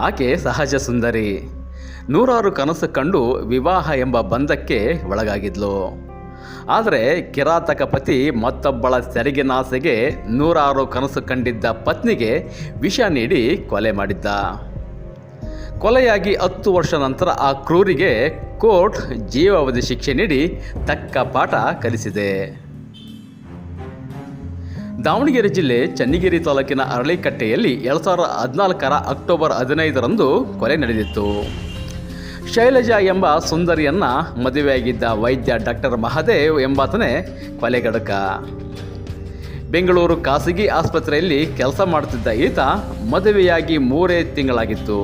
ಆಕೆ ಸಹಜ ಸುಂದರಿ. ನೂರಾರು ಕನಸು ಕಂಡು ವಿವಾಹ ಎಂಬ ಬಂಧಕ್ಕೆ ಒಳಗಾಗಿದ್ಲು. ಆದರೆ ಕಿರಾತಕ ಪತಿ ಮತ್ತೊಬ್ಬಳ ಸೆರಗಿನಾಸೆಗೆ ನೂರಾರು ಕನಸು ಕಂಡಿದ್ದ ಪತ್ನಿಗೆ ವಿಷ ನೀಡಿ ಕೊಲೆ ಮಾಡಿದ್ದ. ಕೊಲೆಯಾಗಿ ಹತ್ತು ವರ್ಷ ನಂತರ ಆ ಕ್ರೂರಿಗೆ ಕೋರ್ಟ್ ಜೀವಾವಧಿ ಶಿಕ್ಷೆ ನೀಡಿ ತಕ್ಕ ಪಾಠ ಕಲಿಸಿದೆ. ದಾವಣಗೆರೆ ಜಿಲ್ಲೆ ಚನ್ನಗಿರಿ ತಾಲೂಕಿನ ಅರಳಿಕಟ್ಟೆಯಲ್ಲಿ ಎರಡು ಸಾವಿರದ ಹದಿನಾಲ್ಕರ ಅಕ್ಟೋಬರ್ ಹದಿನೈದರಂದು ಕೊಲೆ ನಡೆದಿತ್ತು. ಶೈಲಜಾ ಎಂಬ ಸುಂದರಿಯನ್ನ ಮದುವೆಯಾಗಿದ್ದ ವೈದ್ಯ ಡಾಕ್ಟರ್ ಮಹಾದೇವ್ ಎಂಬಾತನೇ ಕೊಲೆಗಡಕ ಬೆಂಗಳೂರು ಖಾಸಗಿ ಆಸ್ಪತ್ರೆಯಲ್ಲಿ ಕೆಲಸ ಮಾಡುತ್ತಿದ್ದ ಈತ ಮದುವೆಯಾಗಿ ಮೂರೇ ತಿಂಗಳಾಗಿತ್ತು.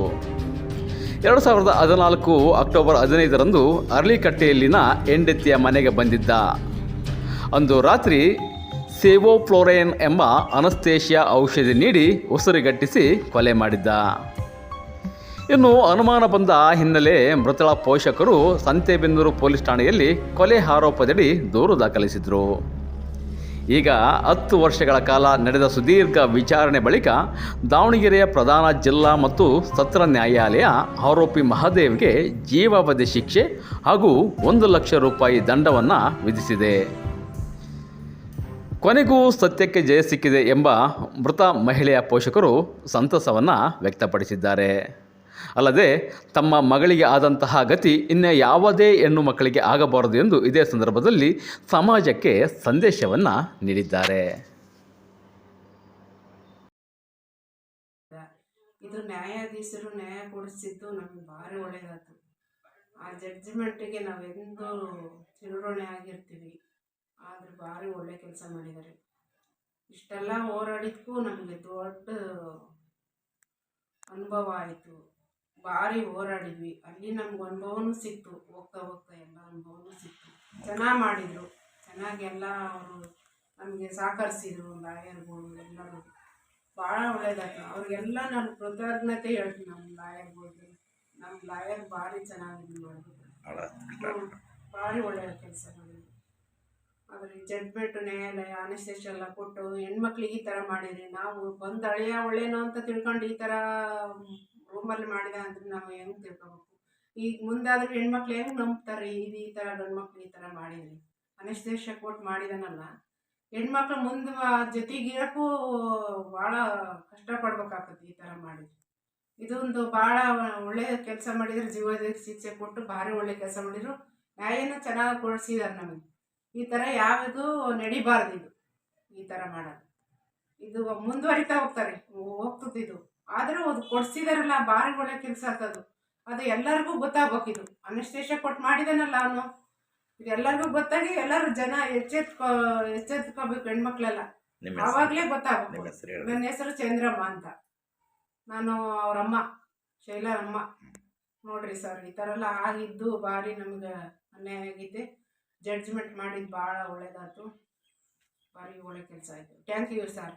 ಎರಡು ಸಾವಿರದ ಹದಿನಾಲ್ಕು ಅಕ್ಟೋಬರ್ ಹದಿನೈದರಂದು ಅರಳಿಕಟ್ಟೆಯಲ್ಲಿನ ಹೆಂಡತಿಯ ಮನೆಗೆ ಬಂದಿದ್ದ. ಅಂದು ರಾತ್ರಿ ಸೇವೋಫ್ಲೋರೇನ್ ಎಂಬ ಅನಸ್ತೇಷಿಯಾ ಔಷಧಿ ನೀಡಿ ಉಸಿರುಗಟ್ಟಿಸಿ ಕೊಲೆ ಮಾಡಿದ್ದ. ಇನ್ನು ಅನುಮಾನ ಬಂದ ಹಿನ್ನೆಲೆ ಮೃತಳ ಪೋಷಕರು ಸಂತೆಬೆನ್ನೂರು ಪೊಲೀಸ್ ಠಾಣೆಯಲ್ಲಿ ಕೊಲೆ ಆರೋಪದಡಿ ದೂರು ದಾಖಲಿಸಿದರು. ಈಗ ಹತ್ತು ವರ್ಷಗಳ ಕಾಲ ನಡೆದ ಸುದೀರ್ಘ ವಿಚಾರಣೆ ಬಳಿಕ ದಾವಣಗೆರೆಯ ಪ್ರಧಾನ ಜಿಲ್ಲಾ ಮತ್ತು ಸತ್ರ ನ್ಯಾಯಾಲಯ ಆರೋಪಿ ಮಹದೇವ್ಗೆ ಜೀವಾವಧಿ ಶಿಕ್ಷೆ ಹಾಗೂ ಒಂದು ಲಕ್ಷ ರೂಪಾಯಿ ದಂಡವನ್ನು ವಿಧಿಸಿದೆ. ಕೊನೆಗೂ ಸತ್ಯಕ್ಕೆ ಜಯ ಸಿಕ್ಕಿದೆ ಎಂಬ ಮೃತ ಮಹಿಳೆಯ ಪೋಷಕರು ಸಂತಸವನ್ನು ವ್ಯಕ್ತಪಡಿಸಿದ್ದಾರೆ. ಅಲ್ಲದೆ ತಮ್ಮ ಮಗಳಿಗೆ ಆದಂತಹ ಗತಿ ಇನ್ನು ಯಾವುದೇ ಹೆಣ್ಣು ಮಕ್ಕಳಿಗೆ ಆಗಬಾರದು ಎಂದು ಇದೇ ಸಂದರ್ಭದಲ್ಲಿ ಸಮಾಜಕ್ಕೆ ಸಂದೇಶವನ್ನು ನೀಡಿದ್ದಾರೆ. ಇದು ನ್ಯಾಯಾಧೀಶರು ನ್ಯಾಯ ಕೊಡಿಸಿದ್ದು ನಮಗೆ ಭಾರಿ ಒಳ್ಳೆಯದಾಯ್ತು ಆ ಜಡ್ಜ್ಮೆಂಟಿಗೆ ನಾವೆಂದು ಚಿರೋಣೆ ಆಗಿರ್ತೀವಿ. ಆದರೆ ಭಾರಿ ಒಳ್ಳೆ ಕೆಲಸ ಮಾಡಿದ್ದಾರೆ ಇಷ್ಟೆಲ್ಲ ಹೋರಾಡಿದಕ್ಕೂ ನಮಗೆ ದೊಡ್ಡ ಅನುಭವ ಆಯಿತು. ಭಾರಿ ಹೋರಾಡಿದ್ವಿ. ಅಲ್ಲಿ ನಮ್ಗೆ ಅನುಭವನೂ ಸಿಕ್ತು. ಹೋಗ್ತಾ ಹೋಗ್ತಾ ಎಲ್ಲ ಅನುಭವನೂ ಸಿಕ್ತು. ಚೆನ್ನಾಗಿ ಮಾಡಿದರು. ಚೆನ್ನಾಗಿ ಎಲ್ಲ ಅವರು ನಮಗೆ ಸಹಕರಿಸಿದ್ರು. ಲಾಯರ್ಗಳು ಎಲ್ಲರೂ. ಭಾಳ ಒಳ್ಳೇದಾಯ್ತು. ಅವ್ರಿಗೆಲ್ಲ ನಾನು ಕೃತಜ್ಞತೆ ಹೇಳ್ತೀನಿ ನಮ್ಮ ಲಾಯರ್ಗಳಿಗೆ. ನಮ್ಮ ಲಾಯರ್ ಭಾರಿ ಚೆನ್ನಾಗಿ ಮಾಡಿದ್ರು ಭಾರಿ ಒಳ್ಳೆಯ ಕೆಲಸ ಮಾಡಿದ್ರು. ಆದರೆ ಜಡ್ಮೆಂಟ್ ನ್ಯಾಯಾಲಯ ಅನಿಸ್ತೇಶ ಎಲ್ಲ ಕೊಟ್ಟು ಹೆಣ್ಮಕ್ಳಿಗೆ ಈ ಥರ ಮಾಡಿದ್ರಿ ನಾವು ಬಂದು ಅಳೆಯ ಒಳ್ಳೇನೋ ಅಂತ ತಿಳ್ಕೊಂಡು ಈ ಥರ ರೂಮಲ್ಲಿ ಮಾಡಿದ ಅಂದ್ರೆ ನಾವು ಹೆಂಗೆ ತಿಳ್ಕೊಬೇಕು? ಈಗ ಮುಂದಾದ್ರೆ ಹೆಣ್ಮಕ್ಳು ಹೆಂಗೆ ನಂಬ್ತಾರೆ? ಇದು ಈ ಥರ ಗಂಡ್ಮಕ್ಳು ಈ ಥರ ಮಾಡಿದ್ರಿ? ಅನಿಸ್ತೇಶ ಕೊಟ್ಟು ಮಾಡಿದನಲ್ಲ, ಹೆಣ್ಮಕ್ಳು ಮುಂದೆ ಜೊತೆಗಿರಕ್ಕೂ ಭಾಳ ಕಷ್ಟಪಡ್ಬೇಕಾಗ್ತದೆ ಈ ಥರ ಮಾಡಿದ್ರೆ. ಇದೊಂದು ಭಾಳ ಒಳ್ಳೆಯ ಕೆಲಸ ಮಾಡಿದ್ರೆ ಜೀವದ ಶಿಕ್ಷೆ ಕೊಟ್ಟು ಭಾರಿ ಒಳ್ಳೆ ಕೆಲಸ ಮಾಡಿದ್ರು. ನ್ಯಾಯನೂ ಚೆನ್ನಾಗಿ ಕೊಡಿಸಿದಾರೆ ನಮಗೆ. ಈ ಥರ ಯಾವುದು ನಡಿಬಾರ್ದು ಇದು. ಈ ಥರ ಮಾಡೋದು. ಇದು ಮುಂದುವರಿತಾ ಹೋಗ್ತಾರೆ. ಹೋಗ್ತದೆ ಇದು. ಆದರೂ ಅದು ಕೊಡ್ಸಿದಾರಲ್ಲ ಭಾರಿ ಒಳ್ಳೆ ಕೆಲಸ ಆಗ್ತದು ಅದು. ಎಲ್ಲರಿಗೂ ಗೊತ್ತಾಗ್ಬೇಕು ಇದು. ಅನಸ್ತೇಶ ಕೊಟ್ಟು ಮಾಡಿದನಲ್ಲ ಅವನು. ಇದು ಎಲ್ಲರಿಗೂ ಗೊತ್ತಾಗಿ ಎಲ್ಲರೂ ಜನ ಎಚ್ಚೆತ್ಕೊ ಎಚ್ಚೆತ್ಕೋಬೇಕು ಹೆಣ್ಮಕ್ಳೆಲ್ಲ. ಆವಾಗಲೇ ಗೊತ್ತಾಗಬೇಕು. ನನ್ನ ಹೆಸರು ಚಂದ್ರಮ್ಮ ಅಂತ. ನಾನು ಅವರಮ್ಮ ಶೈಲಾರಮ್ಮ. ನೋಡ್ರಿ ಸರ್ ಈ ಥರ ಎಲ್ಲ ಆಗಿದ್ದು ಭಾರಿ ನಮ್ಗೆ ಅನ್ಯಾಯ ಆಗೈತೆ ಜಡ್ಜ್ಮೆಂಟ್ ಮಾಡಿದ್ದು ಭಾಳ ಒಳ್ಳೇದಾಯ್ತು. ಭಾರಿ ಒಳ್ಳೆ ಕೆಲಸ ಆಯಿತು. Thank you sir